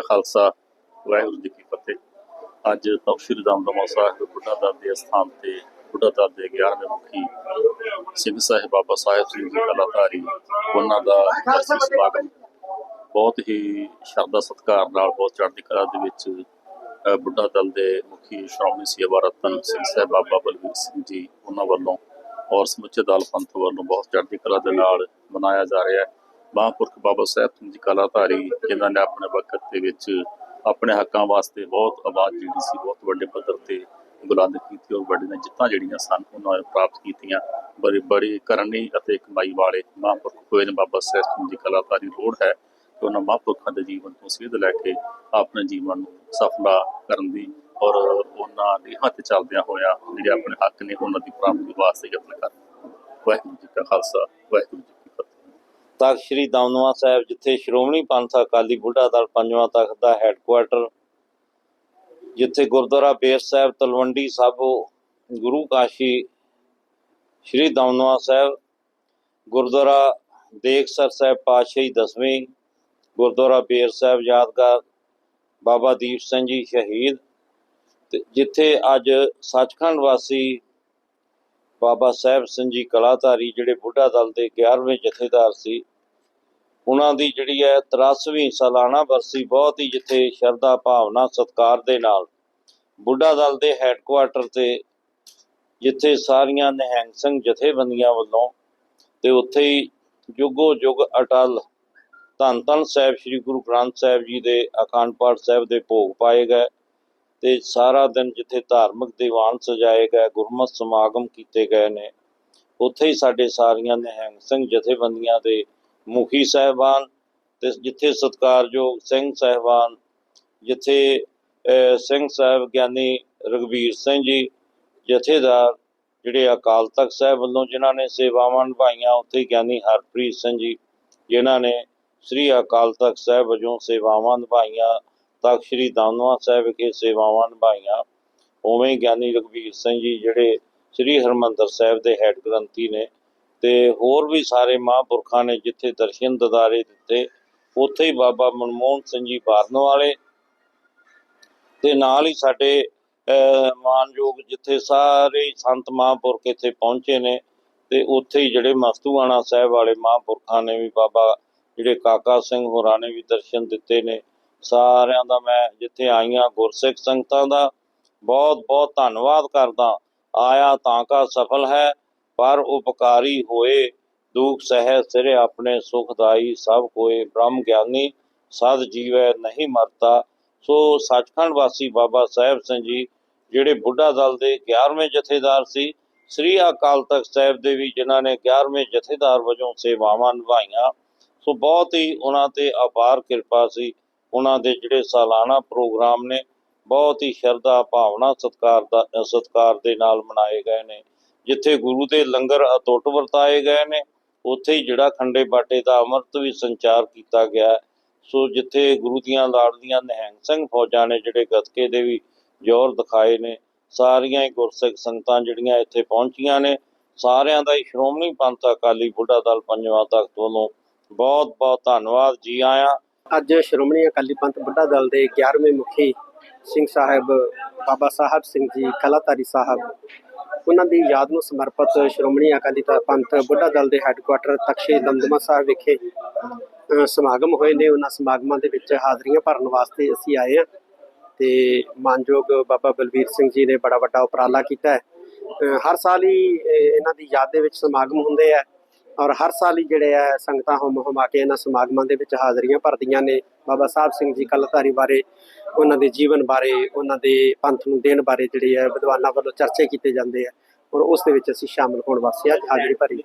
ਖਾਲਸਾ, ਵਾਹਿਗੁਰੂ ਜੀ ਕੀ ਫਤਿਹ। ਅੱਜ ਤਖ਼ਤ ਸ੍ਰੀ ਦਮਦਮਾ ਸਾਹਿਬ ਬੁੱਢਾ ਦਲ ਦੇ ਸਥਾਨ ਤੇ ਬੁੱਢਾ ਦਲ ਦੇ 11ਵੇਂ ਮੁਖੀ ਸਿੰਘ ਸਾਹਿਬ ਬਾਬਾ ਸਾਹਿਬ ਸਿੰਘ ਜੀ ਕਲਾਧਾਰੀ, ਉਹਨਾਂ ਦਾ ਦਰਸ਼ਨੀ ਸਮਾਗਮ ਬਹੁਤ ਹੀ ਸ਼ਰਧਾ ਸਤਿਕਾਰ ਨਾਲ, ਬਹੁਤ ਚੜ੍ਹਦੀ ਕਲਾ ਦੇ ਵਿੱਚ ਬੁੱਢਾ ਦਲ ਦੇ ਮੁਖੀ ਸ਼੍ਰੋਮਣੀ ਸੇਵਾ ਰਤਨ ਸਿੰਘ ਸਾਹਿਬ ਬਾਬਾ ਬਲਵੀਰ ਸਿੰਘ ਜੀ, ਉਹਨਾਂ ਵੱਲੋਂ ਔਰ ਸਮੁੱਚੇ ਦਲ ਪੰਥ ਵੱਲੋਂ ਬਹੁਤ ਚੜ੍ਹਦੀ ਕਲਾ ਦੇ ਨਾਲ ਮਨਾਇਆ ਜਾ ਰਿਹਾ ਹੈ। ਮਹਾਂਪੁਰਖ ਬਾਬਾ ਸਾਹਿਬ ਸਿੰਘ ਜੀ ਕਲਾਧਾਰੀ, ਜਿਨ੍ਹਾਂ ਨੇ ਆਪਣੇ ਵਕਤ ਦੇ ਵਿੱਚ ਆਪਣੇ ਹੱਕਾਂ ਵਾਸਤੇ ਬਹੁਤ ਆਵਾਜ਼ ਜਿਹੜੀ ਸੀ, ਬਹੁਤ ਵੱਡੇ ਪੱਧਰ ਤੇ ਬੁਲੰਦ ਕੀਤੀ ਔਰ ਵੱਡੀਆਂ ਜਿੱਤਾਂ ਜਿਹੜੀਆਂ ਸਨ, ਉਹਨਾਂ ਨੇ ਪ੍ਰਾਪਤ ਕੀਤੀਆਂ। ਬੜੇ ਬੜੇ ਕਰਨੀ ਅਤੇ ਕਮਾਈ ਵਾਲੇ ਮਹਾਂਪੁਰਖ ਹੋਏ ਨੇ ਬਾਬਾ ਸਾਹਿਬ ਸਿੰਘ ਜੀ ਕਲਾਧਾਰੀ ਲੋੜ ਹੈ ਕਿ ਉਹਨਾਂ ਮਹਾਂਪੁਰਖਾਂ ਦੇ ਜੀਵਨ ਤੋਂ ਸੇਧ ਲੈ ਕੇ ਆਪਣੇ ਜੀਵਨ ਨੂੰ ਸਫਲਾ ਕਰਨ ਦੀ ਔਰ ਉਹਨਾਂ ਦੇ ਹੱਥ ਚੱਲਦਿਆਂ ਹੋਇਆ ਜਿਹੜੇ ਆਪਣੇ ਹੱਕ ਨੇ, ਉਹਨਾਂ ਦੀ ਪ੍ਰਾਪਤੀ ਵਾਸਤੇ ਯਤਨ ਕਰਨ। ਵਾਹਿਗੁਰੂ ਜੀ ਕਾ ਖਾਲਸਾ, ਵਾਹਿਗੁਰੂ ਜੀ ਤਖਤ ਸ੍ਰੀ ਦਮਦਮਾ ਸਾਹਿਬ, ਜਿੱਥੇ ਸ਼੍ਰੋਮਣੀ ਪੰਥ ਅਕਾਲੀ ਬੁੱਢਾ ਦਲ ਪੰਜਵਾਂ ਤਖਤ ਦਾ ਹੈੱਡਕੁਆਰਟਰ ਜਿੱਥੇ ਗੁਰਦੁਆਰਾ ਬੇਰ ਸਾਹਿਬ, ਤਲਵੰਡੀ ਸਾਬੋ ਗੁਰੂ ਕਾਸ਼ੀ, ਸ੍ਰੀ ਦਮਦਮਾ ਸਾਹਿਬ, ਗੁਰਦੁਆਰਾ ਦੇਖਸਰ ਸਾਹਿਬ ਪਾਤਸ਼ਾਹੀ ਦਸਵੀਂ, ਗੁਰਦੁਆਰਾ ਬੇਰ ਸਾਹਿਬ ਯਾਦਗਾਰ, ਬਾਬਾ ਦੀਪ ਸਿੰਘ ਜੀ ਸ਼ਹੀਦ, ਤੇ ਜਿੱਥੇ ਅੱਜ ਸੱਚਖੰਡ ਵਾਸੀ ਬਾਬਾ ਸਾਹਿਬ ਸਿੰਘ ਜੀ ਕਲਾਧਾਰੀ ਜਿਹੜੇ ਬੁੱਢਾ ਦਲ ਦੇ 11ਵੇਂ ਜਥੇਦਾਰ ਸੀ, ਉਹਨਾਂ ਦੀ ਜਿਹੜੀ ਹੈ 83ਵੀਂ ਸਾਲਾਨਾ ਵਰਸੀ ਬਹੁਤ ਹੀ ਜਿੱਥੇ ਸ਼ਰਧਾ, ਭਾਵਨਾ, ਸਤਿਕਾਰ ਦੇ ਨਾਲ ਬੁੱਢਾ ਦਲ ਦੇ ਹੈੱਡਕੁਆਰਟਰ ਤੇ ਜਿੱਥੇ ਸਾਰੀਆਂ ਨਿਹੰਗ ਸਿੰਘ ਜਥੇਬੰਦੀਆਂ ਵੱਲੋਂ ਤੇ ਉੱਥੇ ਹੀ ਜੁਗੋ ਜੁਗ ਅਟਲ ਧੰਨ ਧੰਨ ਸਾਹਿਬ, ਸ੍ਰੀ ਗੁਰੂ ਗ੍ਰੰਥ ਸਾਹਿਬ ਜੀ ਦੇ ਅਖੰਡ ਪਾਠ ਸਾਹਿਬ ਦੇ ਭੋਗ ਪਾਏ ਗਏ। ਤੇ ਸਾਰਾ ਦਿਨ ਜਿੱਥੇ ਧਾਰਮਿਕ ਦੀਵਾਨ ਸਜਾਏ ਗਏ, ਗੁਰਮਤਿ ਸਮਾਗਮ ਕੀਤੇ ਗਏ ਨੇ, ਉੱਥੇ ਹੀ ਸਾਡੇ ਸਾਰੀਆਂ ਨਿਹੰਗ ਸਿੰਘ ਜਥੇਬੰਦੀਆਂ ਦੇ ਮੁਖੀ ਸਾਹਿਬਾਨ ਤੇ ਜਿੱਥੇ ਸਤਿਕਾਰਯੋਗ ਸਿੰਘ ਸਾਹਿਬਾਨ, ਜਿੱਥੇ ਸਿੰਘ ਸਾਹਿਬ ਗਿਆਨੀ ਰਗਵੀਰ ਸਿੰਘ ਜੀ, ਜਥੇਦਾਰ ਜਿਹੜੇ ਅਕਾਲ ਤਖਤ ਸਾਹਿਬ ਵੱਲੋਂ ਜਿਨ੍ਹਾਂ ਨੇ ਸੇਵਾਵਾਂ ਨਿਭਾਈਆਂ, ਉੱਥੇ ਗਿਆਨੀ ਹਰਪ੍ਰੀਤ ਸਿੰਘ ਜੀ, ਜਿਨ੍ਹਾਂ ਨੇ ਸ੍ਰੀ ਅਕਾਲ ਤਖਤ ਸਾਹਿਬ ਵਜੋਂ ਸੇਵਾਵਾਂ ਨਿਭਾਈਆਂ ਤਖਤ ਸ੍ਰੀ ਦਮਦਮਾ ਸਾਹਿਬ ਵਿਖੇ ਸੇਵਾਵਾਂ ਨਿਭਾਈਆਂ ਉਵੇਂ ਗਿਆਨੀ ਰਘਵੀਰ ਸਿੰਘ ਜੀ ਜਿਹੜੇ ਸ੍ਰੀ ਹਰਮੰਦਰ ਸਾਹਿਬ ਦੇ ਹੈੱਡ ਗ੍ਰੰਥੀ ਨੇ ਤੇ ਹੋਰ ਵੀ ਸਾਰੇ ਮਹਾਂਪੁਰਖਾਂ ਨੇ ਜਿੱਥੇ ਦਰਸ਼ਨ ਦਿਦਾਰੇ ਦਿੱਤੇ ਉੱਥੇ ਹੀ ਬਾਬਾ ਮਨਮੋਹਨ ਸਿੰਘ ਜੀ ਬਾਰਨ ਵਾਲੇ ਤੇ ਨਾਲ ਹੀ ਸਾਡੇ ਅਹ, ਮਾਨਯੋਗ ਜਿੱਥੇ ਸਾਰੇ ਸੰਤ ਮਹਾਂਪੁਰਖ ਇੱਥੇ ਪਹੁੰਚੇ ਨੇ ਤੇ ਉੱਥੇ ਹੀ ਜਿਹੜੇ ਮਸਤੂਆਣਾ ਸਾਹਿਬ ਵਾਲੇ ਮਹਾਂਪੁਰਖਾਂ ਨੇ ਵੀ ਬਾਬਾ ਜਿਹੜੇ ਕਾਕਾ ਸਿੰਘ ਹੋਰਾਂ ਨੇ ਵੀ ਦਰਸ਼ਨ ਦਿੱਤੇ ਨੇ ਸਾਰਿਆਂ ਦਾ ਮੈਂ ਜਿੱਥੇ ਆਈਆਂ ਗੁਰਸਿੱਖ ਸੰਗਤਾਂ ਦਾ ਬਹੁਤ ਬਹੁਤ ਧੰਨਵਾਦ ਕਰਦਾ। ਆਇਆ ਤਾਂ ਕਾ ਸਫਲ ਹੈ, ਪਰ ਉਪਕਾਰੀ ਹੋਏ। ਦੁਖ ਸਹਿ ਸਿਰੇ ਆਪਣੇ ਸੁਖਦਾਈ ਸਭ ਕੋਏ। ਬ੍ਰਹਮ ਗਿਆਨੀ ਸਦ ਜੀਵੈ ਨਹੀਂ ਮਰਤਾ। ਸੋ ਸੱਚਖੰਡ ਵਾਸੀ ਬਾਬਾ ਸਾਹਿਬ ਸਿੰਘ ਜੀ, ਜਿਹੜੇ ਬੁੱਢਾ ਦਲ ਦੇ 11ਵੇਂ ਜਥੇਦਾਰ ਸੀ, ਸ੍ਰੀ ਅਕਾਲ ਤਖਤ ਸਾਹਿਬ ਦੇ ਵੀ ਜਿਨ੍ਹਾਂ ਨੇ 11ਵੇਂ ਜਥੇਦਾਰ ਵਜੋਂ ਸੇਵਾਵਾਂ ਨਿਭਾਈਆਂ। ਸੋ ਬਹੁਤ ਹੀ ਉਹਨਾਂ ਤੇ ਅਪਾਰ ਕਿਰਪਾ ਸੀ। ਉਹਨਾਂ ਦੇ ਜਿਹੜੇ ਸਾਲਾਨਾ ਪ੍ਰੋਗਰਾਮ ਨੇ ਬਹੁਤ ਹੀ ਸ਼ਰਧਾ ਭਾਵਨਾ ਸਤਿਕਾਰ ਦਾ ਅ, ਸਤਿਕਾਰ ਦੇ ਨਾਲ ਮਨਾਏ ਗਏ ਨੇ ਜਿੱਥੇ ਗੁਰੂ ਦੇ ਲੰਗਰ ਅਟੁੱਟ ਵਰਤਾਏ ਗਏ ਨੇ ਉੱਥੇ ਹੀ ਜਿਹੜਾ ਖੰਡੇ ਬਾਟੇ ਦਾ ਅੰਮ੍ਰਿਤ ਵੀ ਸੰਚਾਰ ਕੀਤਾ ਗਿਆ ਹੈ। ਸੋ ਜਿੱਥੇ ਗੁਰੂ ਦੀਆਂ ਲਾੜਦੀਆਂ ਨਿਹੰਗ ਸਿੰਘ ਫੌਜਾਂ ਨੇ ਜਿਹੜੇ ਗੱਤਕੇ ਦੇ ਵੀ ਜ਼ੋਰ ਦਿਖਾਏ ਨੇ ਸਾਰੀਆਂ ਹੀ ਗੁਰਸਿੱਖ ਸੰਗਤਾਂ ਜਿਹੜੀਆਂ ਇੱਥੇ ਪਹੁੰਚੀਆਂ ਨੇ ਸਾਰਿਆਂ ਦਾ ਹੀ ਸ਼੍ਰੋਮਣੀ ਪੰਥ ਅਕਾਲੀ ਬੁੱਢਾ ਦਲ ਪੰਜਵਾਂ ਤਖਤ ਵੱਲੋਂ ਬਹੁਤ ਬਹੁਤ ਧੰਨਵਾਦ ਜੀ ਆਇਆਂ ਅੱਜ ਸ਼੍ਰੋਮਣੀ ਅਕਾਲੀ ਪੰਥ ਬੁੱਢਾ ਦਲ ਦੇ 11ਵੇਂ ਮੁਖੀ ਸਿੰਘ ਸਾਹਿਬ, ਬਾਬਾ ਸਾਹਿਬ ਸਿੰਘ ਜੀ, ਕਲਾਧਾਰੀ ਸਾਹਿਬ, ਉਹਨਾਂ ਦੀ ਯਾਦ ਨੂੰ ਸਮਰਪਿਤ ਸ਼੍ਰੋਮਣੀ ਅਕਾਲੀ ਤਾ- ਪੰਥ ਬੁੱਢਾ ਦਲ ਦੇ ਹੈੱਡਕੁਆਟਰ ਤਖਸ਼ੇ ਦਮਦਮਾ ਸਾਹਿਬ ਵਿਖੇ ਸਮਾਗਮ ਹੋਏ ਨੇ। ਉਹਨਾਂ ਸਮਾਗਮਾਂ ਦੇ ਵਿੱਚ ਹਾਜ਼ਰੀਆਂ ਭਰਨ ਵਾਸਤੇ ਅਸੀਂ ਆਏ ਹਾਂ ਤੇ ਮਾਨਯੋਗ ਬਾਬਾ ਬਲਬੀਰ ਸਿੰਘ ਜੀ ਨੇ ਬੜਾ ਵੱਡਾ ਉਪਰਾਲਾ ਕੀਤਾ ਹੈ। ਹਰ ਸਾਲ ਹੀ ਇਹਨਾਂ ਦੀ ਯਾਦ ਦੇ ਵਿੱਚ ਸਮਾਗਮ ਹੁੰਦੇ ਆ। ਔਰ ਹਰ ਸਾਲ ਹੀ ਜਿਹੜੇ ਆ ਸੰਗਤਾਂ ਹੁਮ ਹੁਮਾ ਕੇ ਇਹਨਾਂ ਸਮਾਗਮਾਂ ਦੇ ਵਿੱਚ ਹਾਜ਼ਰੀਆਂ ਭਰਦੀਆਂ ਨੇ। ਬਾਬਾ ਸਾਹਿਬ ਸਿੰਘ ਜੀ ਕਲਧਾਰੀ ਬਾਰੇ, ਉਹਨਾਂ ਦੇ ਜੀਵਨ ਬਾਰੇ, ਉਹਨਾਂ ਦੇ ਪੰਥ ਨੂੰ ਦੇਣ ਬਾਰੇ ਜਿਹੜੇ ਆ ਵਿਦਵਾਨਾਂ ਵੱਲੋਂ ਚਰਚੇ ਕੀਤੇ ਜਾਂਦੇ ਆ। ਔਰ ਉਸ ਦੇ ਵਿੱਚ ਅਸੀਂ ਸ਼ਾਮਲ ਹੋਣ ਵਾਸਤੇ ਅੱਜ ਹਾਜ਼ਰੀ ਭਰੀ।